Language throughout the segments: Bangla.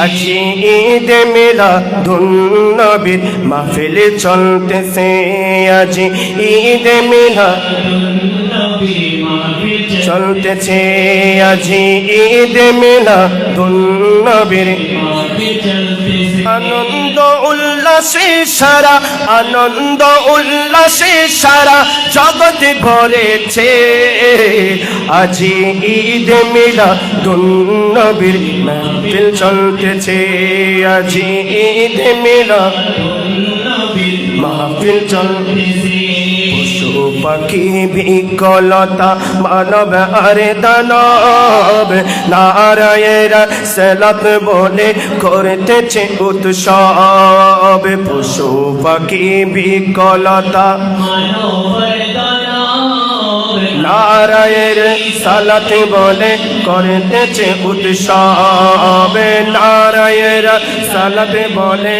আজি ঈদ মেলা নবীর মাহফিল চলতেছে। আজি ঈদ মেলা চলতেছে। আজি ঈদ মিলা নবীর আনন্দ উল্লাসে সারা, আনন্দ উল্লাসে সারা জগৎ ভরেছে। আজি ঈদ মিলা নবীর মাহফিল চলতেছে। আজি ঈদ মিলা মাহফিল চলতেছে। পাখি বিকলতা মানব আরে দানব। নারায়ের সেলাপ বলে করতেছে উৎসব। পশু পাখি বিকলতা নারায়ের সালাতে বলে করতেছে উৎসব নারায়ের সালাতে বলে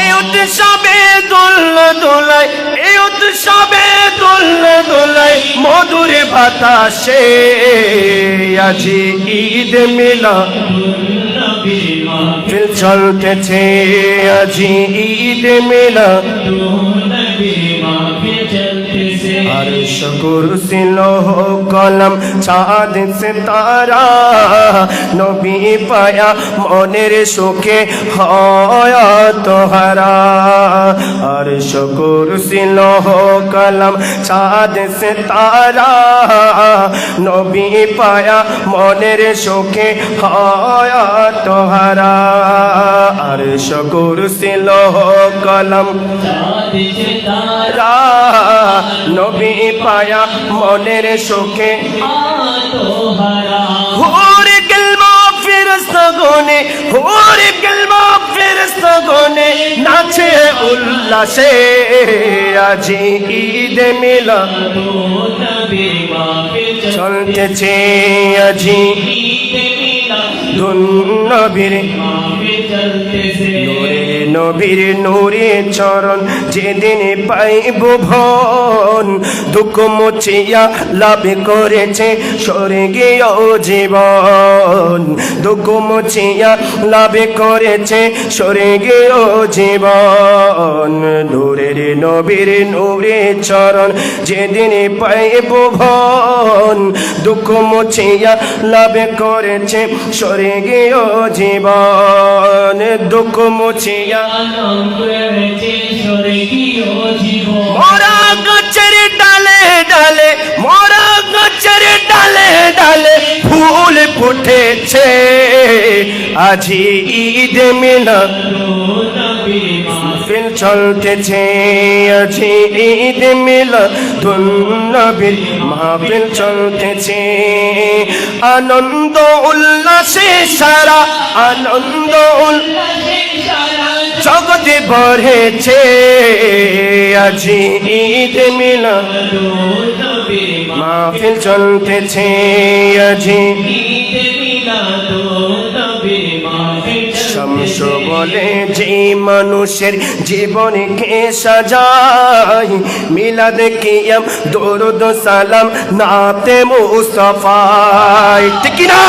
এই উৎসবে দোল দোলাই এই উৎসবে দোল দোলাই মধুর বাতাসে আজি ঈদ মিলা ফিল চলতেছে আজি ঈদ মিলা আর শুকুর সিল কলম, চাঁদ সে তারা নবী পায়া মনের সুখে হয় তোহারা। আর শুকুর সিল কলম, চাঁদ সে তারা নবী পায়া মনের সুখে হয় তোহারা। আর শুকুর সিল কলম নবী পায়া মনের সুখে। হুরে গেলমা ফেরস্ত গনে হুরে গেলমা ফেরস্ত গনে নাচে উল্লাসে আজি ঈদ মিলা চলতেছে আজি ধুন নবীর নূরে নবীর নূরে চরণ যেদিন পাইব ভন দুঃখ মুছিয়া লাভ করেছে স্বর্গীয় জীবন দুঃখ মুছিয়া লাভ করেছে স্বর্গীয় জীবন নূরের নবীর নূরে চরণ যেদিন পাইব ভন দুঃখ মুছিয়া লাভ করেছে স্বর্গীয় জীবন দুঃখ মুছিয়া মরা মরা ডালে ডালে ফুল ফুটেছে। আজি ঈদ ফিল চলতেছে। আজি ঈদ মিলা নবীর মাহফিল চলতেছে। আনন্দ উল্লাসে সারা, আনন্দ উল্লাসে জগতে ভরেছে আজি ঈদ মিলা মাহফিল চলতেছে। আজি শামস বলে, যে মানুষের জীবনকে সাজাই মিলাদ কিয়াম, দরুদ সালাম, নাতে মুস্তফাই ঠিক না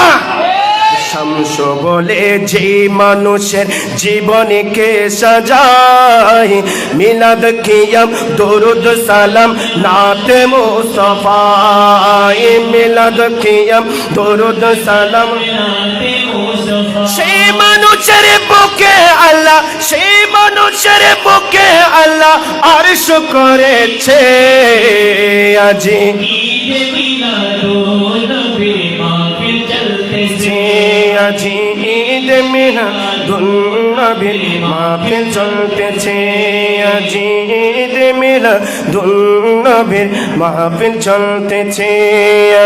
শামস বলে যে মানুষের জীবনকে সাজাই। মিলাদ কিয়াম দরুদ সালাম নাতে মুস্তফাই। মিলাদ কিয়াম দরুদ সালাম সেই মানুষের বুকে আল্লাহ সেই মানুষের বুকে আল্লাহ আরশ করেছে। আজি আজি ঈদ মিনা দুন্নবীর মাহফিল চলতেছে। আজি ঈদ মিনা দুন্নবীর মাহফিল চলতেছে।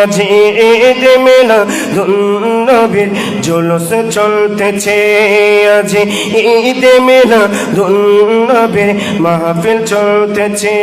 আজি ঈদ মিনা দুন্নবীর জুলুস চলতেছে। আজি ঈদ মিনা দুন্নবীর মাহফিল চলতেছে।